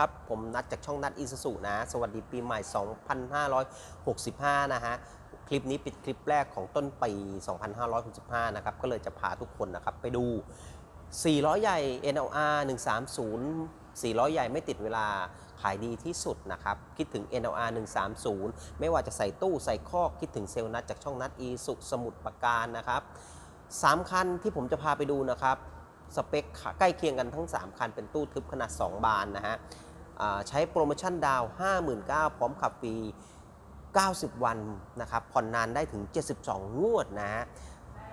ครับ ผมนัดจากช่องนัดอีสสุนะ สวัสดีปีใหม่ 2565 นะฮะ คลิปนี้เป็นคลิปแรกของต้นปี 2565 นะครับ ก็เลยจะพาทุกคนนะครับ ไปดู 400 ใหญ่ NLR 130 400 ใหญ่ไม่ติดเวลาขายดีที่สุดนะครับ คิดถึง NLR 130 ไม่ว่าจะใส่ตู้ใส่คอกคิดถึงเซลล์นัดจากช่องนัดอีสุสมุดประการนะครับ3คันที่ผมจะพาไปดูนะครับ สเปคใกล้เคียงกันทั้ง 3 คันเป็นตู้ทึบขนาด 2 บานนะฮะ ใช้โปรโมชั่นดาว59,000 พร้อมขับฟรี 90 วันนะครับผ่อนนานได้ถึง 72 งวดนะฮะ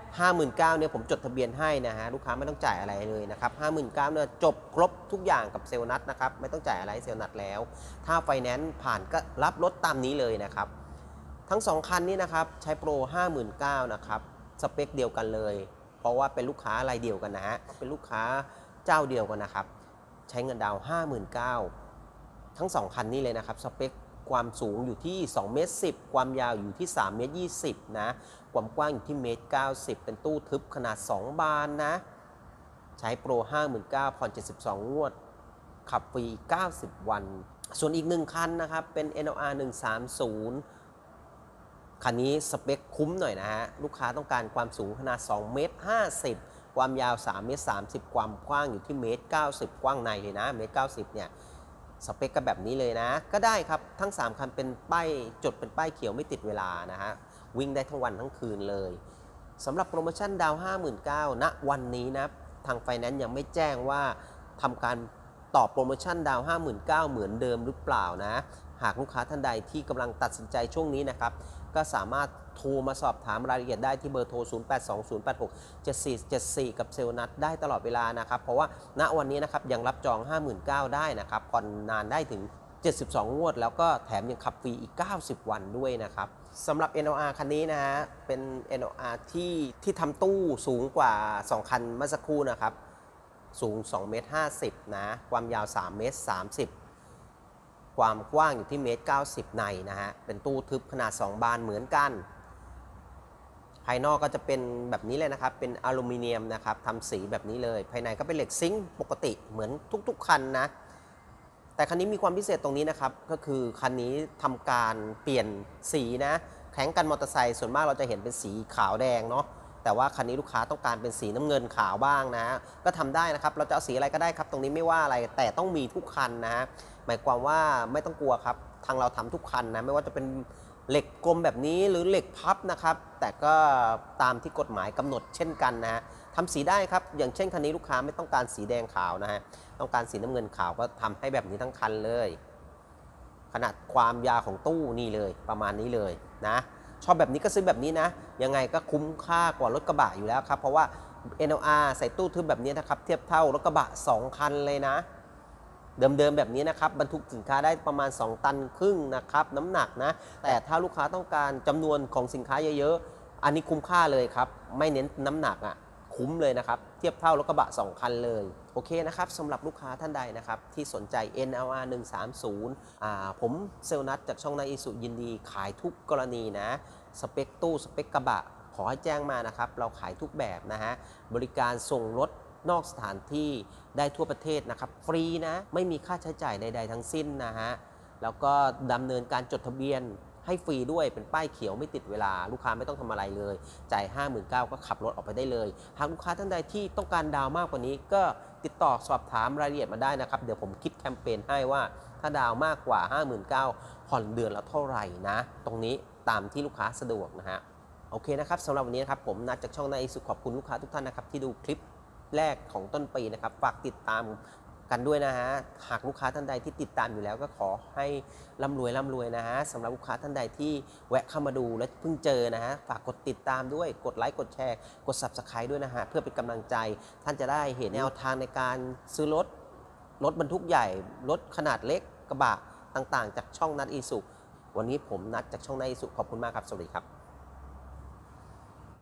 59,000เนี่ยผมจดทะเบียนให้นะฮะลูกค้าไม่ต้องจ่ายอะไรเลยนะครับ59,000เนี่ยจบครบทุกอย่างกับเซลล์นัดนะครับไม่ต้องจ่ายอะไรเซลล์นัดแล้ว ถ้าไฟแนนซ์ผ่านก็รับรถตามนี้เลยนะครับทั้ง 2 คันนี้นะครับใช้โปร 59,000นะครับสเปคเดียวกันเลย เพราะว่าเป็นลูกค้ารายเดียวกันนะฮะเป็นลูกค้าเจ้าเดียวกันนะครับ ใช้เงินดาว 59,000 ทั้ง 2 คันนี้เลยนะครับสเปคความสูงอยู่ที่2เมตร10 ความยาวอยู่ที่3เมตร20 นะ ความกว้างอยู่ที่เมตร90 เป็นตู้ทึบขนาด 2 บานนะ ใช้โปร 59,000ผ่อน72 งวด ขับฟรี 90 วัน ส่วนอีกหนึ่งคันนะครับ เป็น NLR 130 คันนี้สเปคคุ้มหน่อยนะฮะ ลูกค้าต้องการความสูงขนาด 2 เมตร 50 ความยาว 3 เมตร 30 ความกว้างอยู่ที่เมตร 90 กว้างในเลยนะ เมตร 90 เนี่ย สเปคก็แบบนี้เลยนะ ก็ได้ครับทั้ง 3 คันเป็นป้ายจดเป็นป้ายเขียวไม่ติดเวลานะฮะ วิ่งได้ทั้งวันทั้งคืนเลยสำหรับโปรโมชั่นดาว 59,000ณวันนี้นะ ทางไฟแนนซ์ยังไม่แจ้งว่าทำการตอบโปรโมชั่นดาว 59,000เหมือนเดิมหรือเปล่านะ หากลูกค้าท่านใดที่กำลังตัดสินใจช่วงนี้นะครับ ก็สามารถโทรมาสอบถามรายละเอียดได้ที่เบอร์โทร 0820867474 กับเซลล์นัดได้ตลอดเวลานะครับ เพราะว่าณวันนี้นะครับยังรับจอง 59,000ได้นะครับผ่อนนานได้ถึง 72 งวด แล้วก็แถมยังขับฟรีอีก 90 วันด้วยนะครับสำหรับ NLR คันนี้นะฮะเป็น NLR ที่ที่ทำตู้สูงกว่า 2 คันเมื่อสักครู่นะครับ สูง2เมตร50นะความยาว3เมตร30 ความกว้างอยู่ที่เมตร90 ในนะฮะ เป็นตู้ทึบขนาด 2 บานเหมือนกัน ภายนอกก็จะเป็นแบบนี้เลยนะครับ เป็นอลูมิเนียมนะครับทำสีแบบนี้เลย ภายในก็เป็นเหล็กซิงค์ปกติเหมือนทุก ๆ คันนะ แต่คันนี้มีความพิเศษตรงนี้นะครับ ก็คือคันนี้ทำการเปลี่ยนสีนะ แข็งกันมอเตอร์ไซค์ส่วนมากเราจะเห็นเป็นสีขาวแดงเนาะ แต่ว่าคันนี้ลูกค้าต้องการเป็นสีน้ำเงินขาวบ้างนะ ก็ทำได้นะครับ เราจะเอาสีอะไรก็ได้ครับ ตรงนี้ไม่ว่าอะไร แต่ต้องมีทุกคันนะ หมายความว่าไม่ต้องกลัวครับ ทางเราทำทุกคันนะ ไม่ว่าจะเป็นเหล็กกลมแบบนี้หรือเหล็กพับนะครับ แต่ก็ตามที่กฎหมายกำหนดเช่นกันนะฮะทำสีได้ครับ อย่างเช่นคันนี้ลูกค้าไม่ต้องการสีแดงขาวนะฮะ ต้องการสีน้ำเงินขาวก็ทำให้แบบนี้ทั้งคันเลย ขนาดความยาวของตู้นี่เลยประมาณนี้เลยนะ ชอบแบบนี้ก็ซื้อแบบนี้นะ ยังไงก็คุ้มค่ากว่ารถกระบะอยู่แล้วครับ เพราะว่า NLR ใส่ตู้ทึบแบบนี้นะครับ เทียบเท่ารถกระบะ 2 คันเลยนะ เดิมๆแบบนี้นะครับบรรทุกสินค้าได้ประมาณ 2 ตันครึ่งนะครับน้ำหนักนะ แต่ถ้าลูกค้าต้องการจำนวนของสินค้าเยอะๆ อันนี้คุ้มค่าเลยครับ ไม่เน้นน้ำหนักอะ คุ้มเลยนะครับ เทียบเท่ารถกระบะ 2 คันเลย โอเคนะครับสำหรับลูกค้าท่านใดนะครับ ที่สนใจ NLR 130อ่าผมเซลนัทจากช่องนายอิสุยินดี ขายทุกกรณีนะ สเปคตู้ สเปคกระบะ ขอให้แจ้งมานะครับ เราขายทุกแบบนะฮะ บริการส่งรถนอกสถานที่ได้ทั่วประเทศนะครับ ฟรีนะ ไม่มีค่าใช้จ่ายใด ๆ ทั้งสิ้นนะฮะ แล้วก็ดำเนินการจดทะเบียน ให้ฟรีด้วยเป็นป้ายเขียวไม่ติดเวลา ลูกค้าไม่ต้องทำอะไรเลยจ่าย59,000ก็ขับรถออกไปได้เลย หากลูกค้าท่านใดที่ต้องการดาวมากกว่านี้ ก็ติดต่อสอบถามรายละเอียดมาได้นะครับ เดี๋ยวผมคิดแคมเปญให้ว่าถ้าดาวมากกว่า 59,000ผ่อนเดือนละเท่าไหร่นะ ตรงนี้ตามที่ลูกค้าสะดวกนะฮะโอเคนะครับสำหรับวันนี้นะครับผมนัดจากช่องนายอิสุขอบคุณลูกค้าทุกท่านนะครับที่ดูคลิปแรกของต้นปีนะครับฝากติดตาม กันด้วยนะฮะ หากลูกค้าท่านใดที่ติดตามอยู่แล้วก็ขอให้ร่ำรวยร่ำรวยนะฮะสำหรับลูกค้าท่านใดที่แวะเข้ามาดูและเพิ่งเจอนะฮะ ฝากกดติดตามด้วย กดไลค์ กดแชร์ กด subscribe ด้วยนะฮะ เพื่อเป็นกำลังใจ ท่านจะได้เห็นแนวทางในการซื้อรถ รถบรรทุกใหญ่ รถขนาดเล็ก กระบะต่างๆ จากช่องนัดอีสุ วันนี้ผมนัดจากช่องนัดอีสุขอบคุณมากครับ สวัสดีครับ